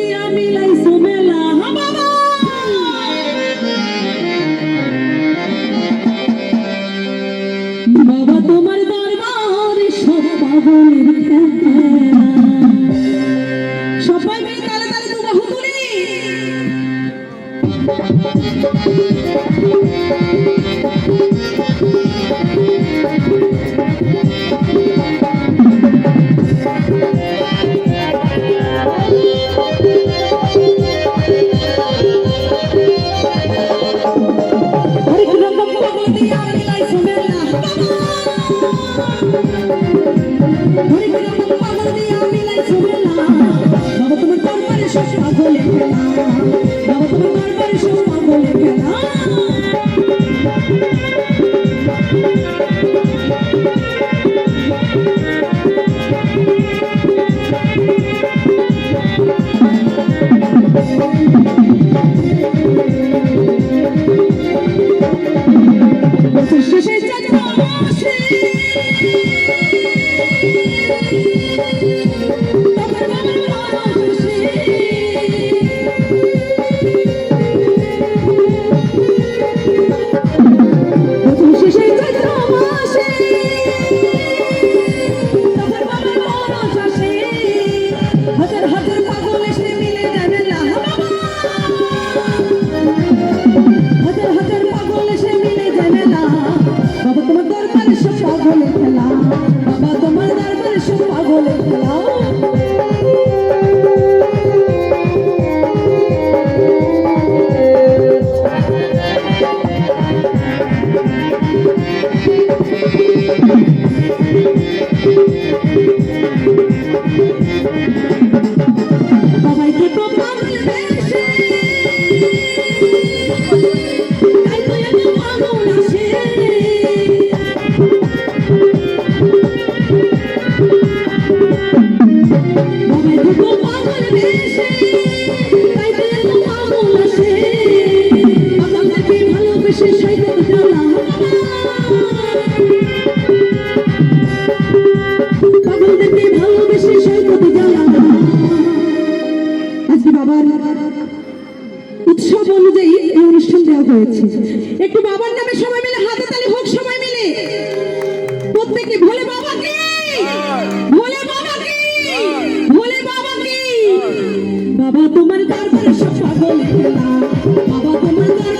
দুনিয়া মিলাইছো মেলা বাবা বাবা তোমার দরবার সবাহনের সবাই মিলে তালে তালে দুবাহু তুলি পাগল দিয়া মিলাই ছুড়ে না বাবা তোমার পরমারে সব পাগলে ফেলা হয়েছে। একটু বাবার নামে সবাই মিলে, হাতে তালি হোক সবাই মিলে। প্রত্যেকে ভোলে বাবাকে ভোলে বাবাকে ভোলে বাবাকে বাবা তোমার দরবারে সব পাগল বাবা তোমার দরবারে